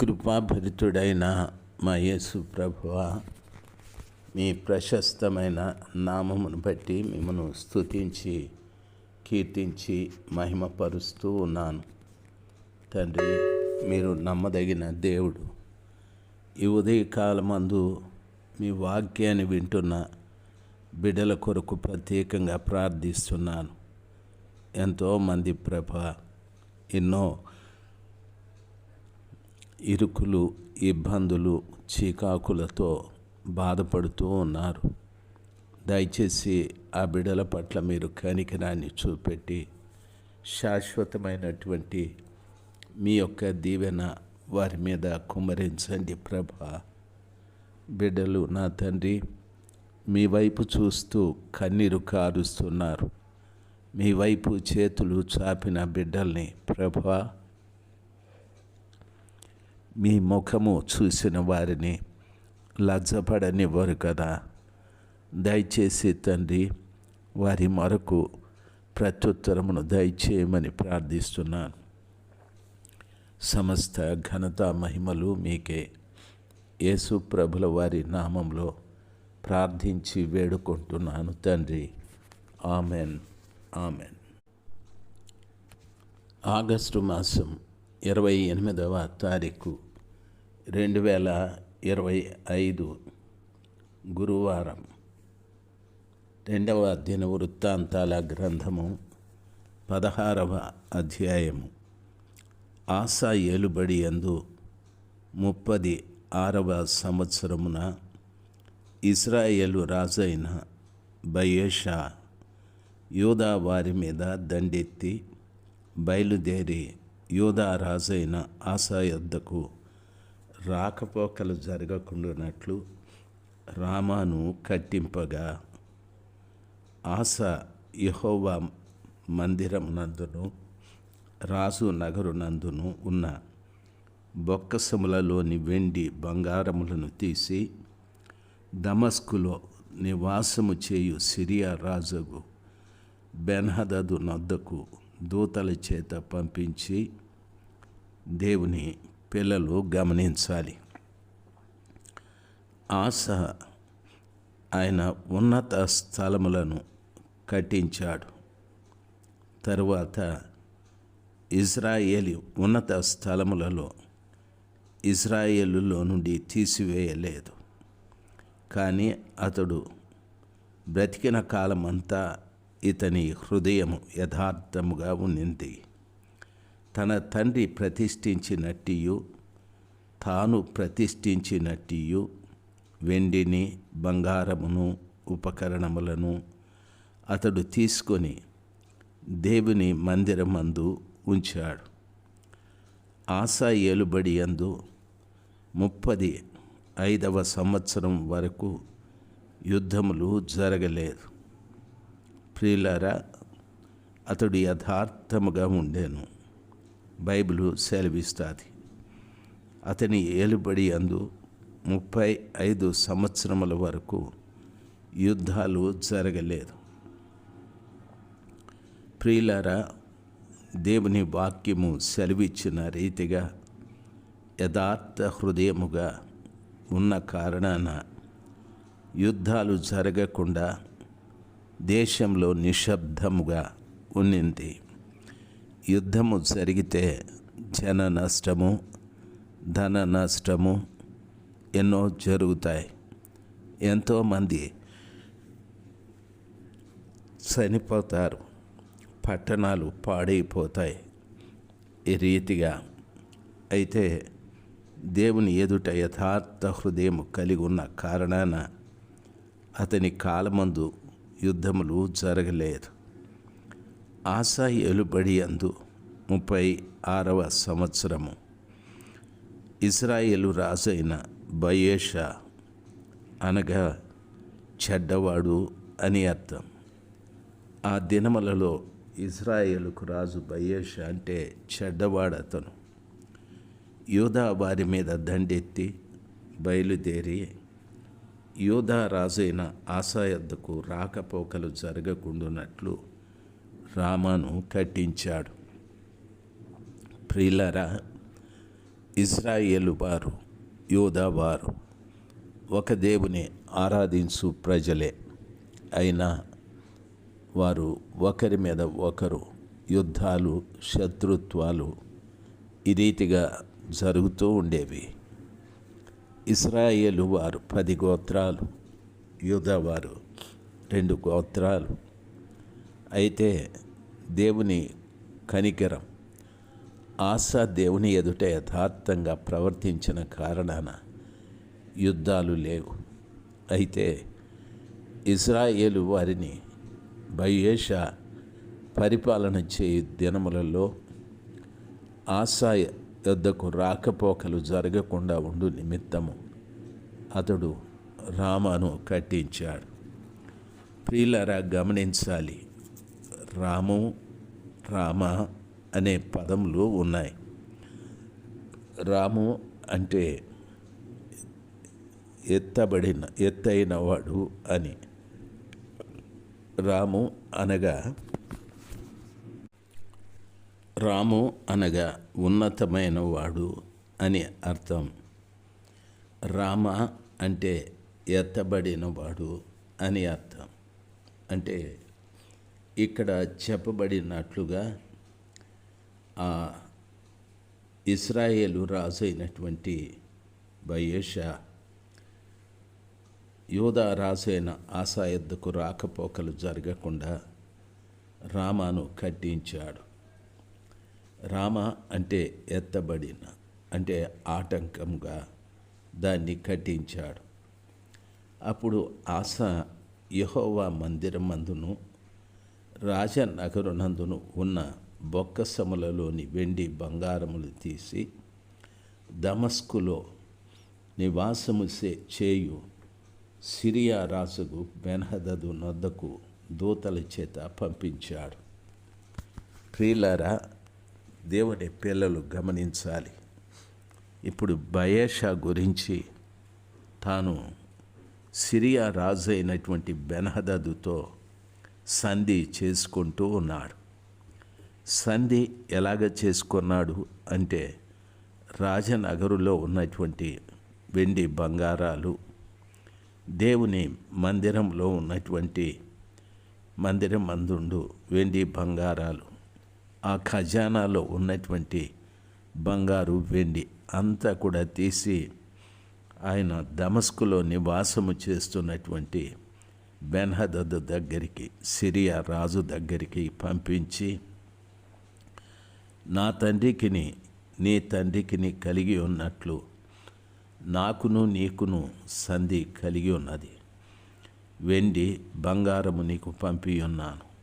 కృపాభరితుడైన మా యేసు ప్రభువ మీ ప్రశస్తమైన నామమును బట్టి మిమ్మను స్తుతించి కీర్తించి మహిమపరుస్తూ ఉన్నాను. తండ్రి మీరు నమ్మదగిన దేవుడు. ఈ ఉదయకాలమందు మీ వాక్యాన్ని వింటున్న బిడ్డల కొరకు ప్రత్యేకంగా ప్రార్థిస్తున్నాను. ఎంతోమంది ప్రభ ఎన్నో ఇరుకులు ఇబ్బందులు చీకాకులతో బాధపడుతూ ఉన్నారు. దయచేసి ఆ బిడల పట్ల మీరు కనికరాన్ని చూపెట్టి శాశ్వతమైనటువంటి మీ యొక్క దీవెన వారి మీద కుమరించండి ప్రభ. బిడ్డలు నా తండ్రి మీ వైపు చూస్తూ కన్నీరు కారుస్తున్నారు. మీ వైపు చేతులు చాపిన బిడ్డల్ని ప్రభా మీ ముఖము చూసిన వారిని లజ్జపడనివ్వరు కదా. దయచేసి తండ్రి వారి మరకు ప్రత్యుత్తరమును దయచేయమని ప్రార్థిస్తున్నాను. సమస్త ఘనత మహిమలు మీకే. యేసు ప్రభుల వారి నామంలో ప్రార్థించి వేడుకుంటున్నాను తండ్రి. ఆమెన్. ఆమెన్. ఆగస్టు మాసం ఇరవై ఎనిమిదవ తారీఖు రెండు వేల ఇరవై ఐదు గురువారం. రెండవ దిన వృత్తాంతాల గ్రంథము పదహారవ అధ్యాయము. ఆశా ఏలుబడి ఎందు ముప్పది ఆరవ సంవత్సరమున ఇస్రాయేలు రాజైన బయేషా యూదా వారి మీద దండెత్తి బయలుదేరి యోధా రాజైన ఆశా యొద్దకు రాకపోకలు జరగకుండానట్లు రామాను కట్టింపగా ఆశ యహోవా మందిరం నందును రాజు నగరు నందును ఉన్న బొక్కసములలోని వెండి బంగారములను తీసి దమస్కులో నివాసము చేయు సిరియా రాజుకు బెన్హదదు నద్దకు దూతల చేత పంపించి దేవుని పిల్లలు గమనించాలి. ఆశ ఆయన ఉన్నత స్థలములను కట్టించాడు. తరువాత ఇజ్రాయేలి ఉన్నత స్థలములలో ఇజ్రాయేలులో నుండి తీసివేయలేదు. కానీ అతడు బ్రతికిన కాలమంతా ఇతని హృదయము యథార్థముగా ఉన్నింది. తన తండ్రి ప్రతిష్ఠించినట్టియు తాను ప్రతిష్ఠించినట్టియు వెండిని బంగారమును ఉపకరణములను అతడు తీసుకొని దేవుని మందిరమందు ఉంచాడు. ఆశా ఏలుబడి అందు ముప్పది ఐదవ సంవత్సరం వరకు యుద్ధములు జరగలేదు. ప్రియులారా అతడు యథార్థముగా ఉండేను. బైబిలు సెలవిస్తుంది. అతని ఏలుబడి అందు ముప్పై ఐదు సంవత్సరముల వరకు యుద్ధాలు జరగలేదు. ప్రియులారా దేవుని వాక్యము సెలవిచ్చిన రీతిగా యథార్థ హృదయముగా ఉన్న కారణాన యుద్ధాలు జరగకుండా దేశంలో నిశ్శబ్దముగా ఉన్నింది. యుద్ధము జరిగితే జన నష్టము ధన నష్టము ఎన్నో జరుగుతాయి. ఎంతోమంది చనిపోతారు. పట్టణాలు పాడైపోతాయి. ఈ రీతిగా అయితే దేవుని ఎదుట యథార్థ హృదయం కలిగి ఉన్న కారణాన అతని కాలమందు యుద్ధములు జరగలేదు. ఆశా ఎలుబడి అందు ముప్పై ఆరవ సంవత్సరము. ఇజ్రాయేలు రాజైన బయేషా అనగా చెడ్డవాడు అని అర్థం. ఆ దినములలో ఇజ్రాయేలుకు రాజు బయేషా అంటే చెడ్డవాడు అతను యూదా వారి మీద దండెత్తి బయలుదేరి యోధా రాజైన ఆశాయద్దకు రాకపోకలు జరగకుండునట్లు రామాను కట్టించాడు. ప్రియులరా ఇజ్రాయేలు వారు యోధా వారు ఒక దేవుని ఆరాధించు ప్రజలే. అయినా వారు ఒకరి మీద ఒకరు యుద్ధాలు శత్రుత్వాలు ఈ రీతిగా జరుగుతూ ఉండేవి. ఇస్రాయేలు వారు పది గోత్రాలు యూదవారు రెండు గోత్రాలు. అయితే దేవుని కనికరం ఆశా దేవుని ఎదుట యథార్థంగా ప్రవర్తించిన కారణాన యుద్ధాలు లేవు. అయితే ఇజ్రాయేలు వారిని బయేష పరిపాలన చేయు దినములలో ఆశా యొద్దకు రాకపోకలు జరగకుండా ఉండు నిమిత్తము. అతడు రామను కట్టించాడు. ప్రియులరా గమనించాలి. రాము రామ అనే పదములు ఉన్నాయి. రాము అంటే ఎత్తబడిన ఎత్తైన వాడు అని. రాము అనగా రాము అనగా ఉన్నతమైన వాడు అని అర్థం. రామ అంటే ఎత్తబడిన వాడు అని అర్థం. అంటే ఇక్కడ చెప్పబడినట్లుగా ఆ ఇస్రాయేలు రాజు అయినటువంటి బయేష యోధా రాజు అయిన ఆశా రాకపోకలు జరగకుండా రామాను కట్టించాడు రామ అంటే ఎత్తబడిన అంటే ఆటంకంగా దాన్ని కట్టించాడు. అప్పుడు ఆశ యహోవా మందిరం మందును రాజనగరునందును ఉన్న బొక్కసములలోని వెండి బంగారములు తీసి దమస్కులో నివాసము చేయు సిరియా రాజుకు బెన్హదదు నొద్దకు దూతల చేత పంపించాడు. ప్రియులారా దేవుని పిల్లలు గమనించాలి. ఇప్పుడు బయేషా గురించి తాను సిరియా రాజు అయినటువంటి బెనహదదుతో సంధి చేసుకుంటూ ఉన్నాడు. సంధి ఎలాగ చేసుకున్నాడు అంటే రాజనగరులో ఉన్నటువంటి వెండి బంగారాలు దేవుని మందిరంలో ఉన్నటువంటి మందిరం మందుండు వెండి బంగారాలు. ఆ ఖజానాలో ఉన్నటువంటి బంగారు వెండి అంతా కూడా తీసి ఆయన దమస్కులో నివాసము చేస్తున్నటువంటి బెన్హదద్ దగ్గరికి సిరియా రాజు దగ్గరికి పంపించి నా తండ్రికిని నీ తండ్రికిని కలిగి ఉన్నట్లు నాకును నీకును సంధి కలిగి ఉన్నది. వెండి బంగారము నీకు పంపి ఉన్నాను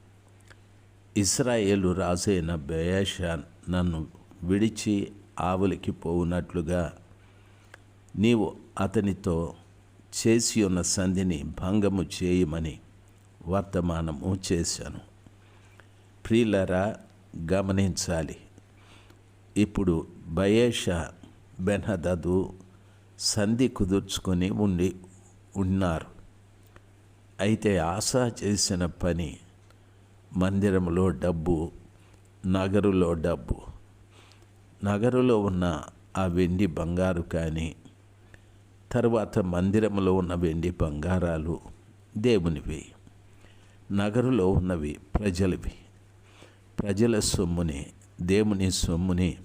ఇస్రాయేలు రాజైన బయాషా నన్ను విడిచి ఆవులకి పోవునట్లుగా నీవు అతనితో చేసి ఉన్న సంధిని భంగము చేయమని వర్తమానము చేశాను. ప్రియులరా గమనించాలి. ఇప్పుడు బయేష బెనహదదు సంధి కుదుర్చుకొని ఉండి ఉన్నారు. అయితే ఆశా చేసిన పని మందిరంలో డబ్బు నగరులో డబ్బు. నగరులో ఉన్న ఆ వెండి బంగారు కానీ తర్వాత మందిరంలో ఉన్న వెండి బంగారాలు దేవునివి. నగరులో ఉన్నవి ప్రజలవి. ప్రజల సొమ్ముని దేవుని సొమ్ముని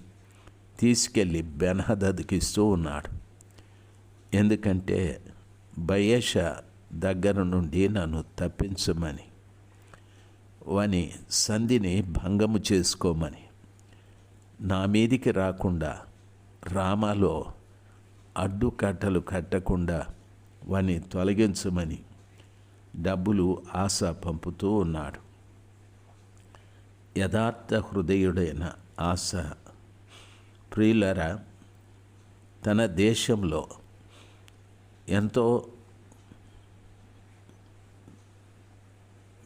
తీసుకెళ్ళి బెనహదద్కి ఇస్తూ ఉన్నాడు. ఎందుకంటే బయేష దగ్గర నుండి నన్ను తప్పించమని వాని సంధిని భంగము చేసుకోమని. నా మీదికి రాకుండా రామాలో అడ్డుకట్టలు కట్టకుండా వాని తొలగించమని డబ్బులు ఆశ పంపుతూ ఉన్నాడు. యథార్థ హృదయుడైన ఆశ ప్రియులర తన దేశంలో ఎంతో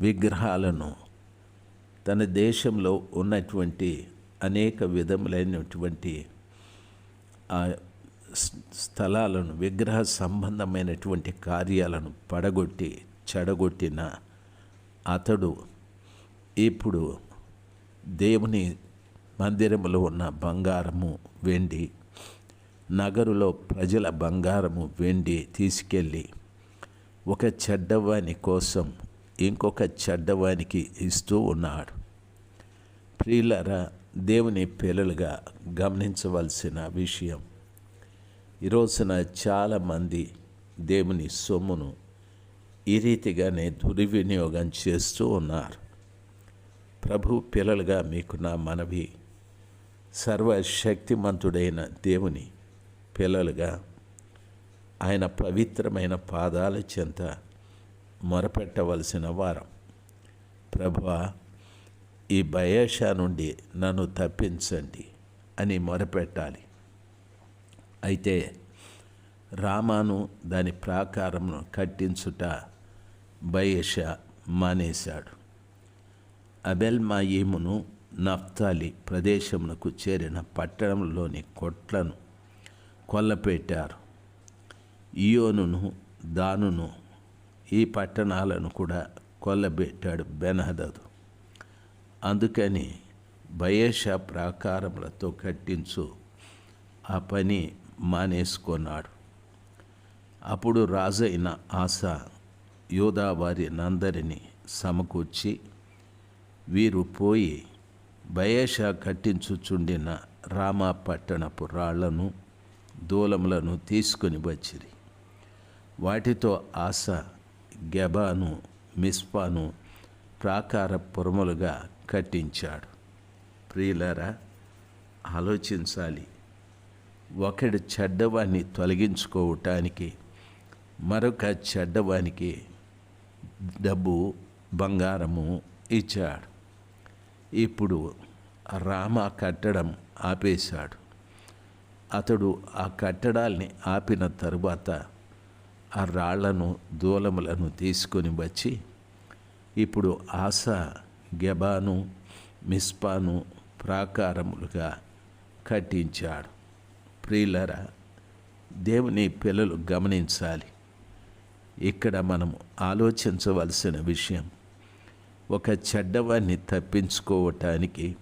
విగ్రహాలను తన దేశంలో ఉన్నటువంటి అనేక విధములైనటువంటి ఆ స్థలాలను విగ్రహ సంబంధమైనటువంటి కార్యాలను పడగొట్టి చెడగొట్టిన అతడు ఇప్పుడు దేవుని మందిరములో ఉన్న బంగారము వెండి నగరులో ప్రజల బంగారము వెండి తీసుకెళ్ళి ఒక చెడ్డవాని కోసం ఇంకొక చెడ్డవానికి ఇస్తూ ఉన్నాడు. ప్రియులరా దేవుని పిల్లలుగా గమనించవలసిన విషయం ఈ రోజున చాలామంది దేవుని సొమ్మును ఈ రీతిగానే దుర్వినియోగం చేస్తూ ఉన్నారు. ప్రభు పిల్లలుగా మీకు నా మనవి సర్వశక్తిమంతుడైన దేవుని పిల్లలుగా ఆయన పవిత్రమైన పాదాల చెంత మొరపెట్టవలసిన వారం. ప్రభు ఈ భయేషా నుండి నన్ను తప్పించండి అని మొరపెట్టాలి. అయితే రామాను దాని ప్రాకారమును కట్టించుట బయేష మానేశాడు. అబెల్మాయీమును నఫ్తాలి ప్రదేశమునకు చేరిన పట్టణంలోని కొట్లను కొల్లపెట్టారు. ఇయోనును దానును ఈ పట్టణాలను కూడా కొల్లబెట్టాడు బెనహదదు. అందుకని బయేష ప్రాకారములతో కట్టించు ఆ పని మానేసుకున్నాడు. అప్పుడు రాజైన ఆశ యోధా నందరిని సమకూర్చి వీరు పోయి బయేష కట్టించుచుండిన రామా పట్టణపు రాళ్ళను దూలములను తీసుకొని వచ్చిరి. వాటితో ఆశ గెబాను మిస్పాను ప్రాకార పురములుగా కట్టించాడు. ప్రియులరా ఆలోచించాలి. ఒకడు చెడ్డవాన్ని తొలగించుకోవటానికి మరొక చెడ్డవానికి డబ్బు బంగారము ఇచ్చాడు. ఇప్పుడు రామ కట్టడం ఆపేశాడు. అతడు ఆ కట్టడాల్ని ఆపిన తరువాత ఆ రాళ్ళను దూలములను తీసుకొని వచ్చి ఇప్పుడు ఆశ గెబాను మిస్పాను ప్రాకారములుగా కట్టించాడు. ప్రియులరా దేవుని పిల్లలు గమనించాలి. ఇక్కడ మనం ఆలోచించవలసిన విషయం ఒక చెడ్డవాన్ని తప్పించుకోవటానికి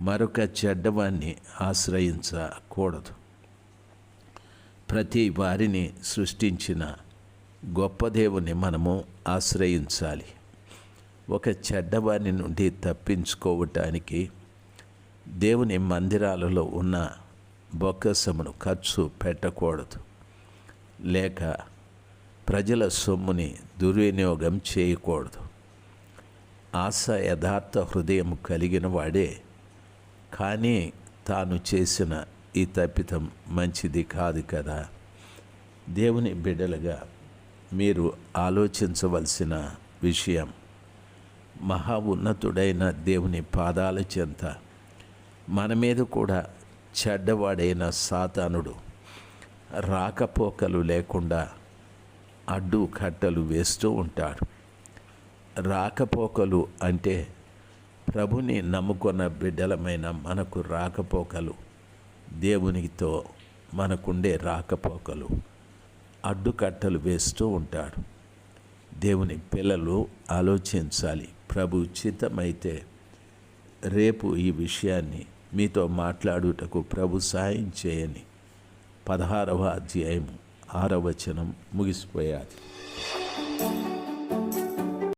మరొక చెడ్డవాన్ని ఆశ్రయించకూడదు. ప్రతి వారిని సృష్టించిన గొప్ప దేవుని మనము ఆశ్రయించాలి. ఒక చెడ్డవారి నుండి తప్పించుకోవటానికి దేవుని మందిరాలలో ఉన్న బొక్కసమును ఖర్చు పెట్టకూడదు. లేక ప్రజల సొమ్ముని దుర్వినియోగం చేయకూడదు. ఆశ యథార్థ హృదయం కలిగిన వాడే కానీ తాను చేసిన ఈ తప్పితం మంచిది కాదు కదా. దేవుని బిడ్డలుగా మీరు ఆలోచించవలసిన విషయం మహా ఉన్నతుడైన దేవుని పాదాల చెంత మన మీద కూడా చెడ్డవాడైన సాతానుడు రాకపోకలు లేకుండా అడ్డు కట్టలు వేస్తూ ఉంటాడు. రాకపోకలు అంటే ప్రభుని నమ్ముకున్న బిడ్డలమైన మనకు రాకపోకలు దేవునితో మనకుండే రాకపోకలు అడ్డుకట్టలు వేస్తూ ఉంటాడు. దేవుని పిల్లలు ఆలోచించాలి. ప్రభు చిత్తమైతే రేపు ఈ విషయాన్ని మీతో మాట్లాడుటకు ప్రభు సాయం చేయని పదహారవ అధ్యాయం ఆరవచనం ముగిసిపోయాది.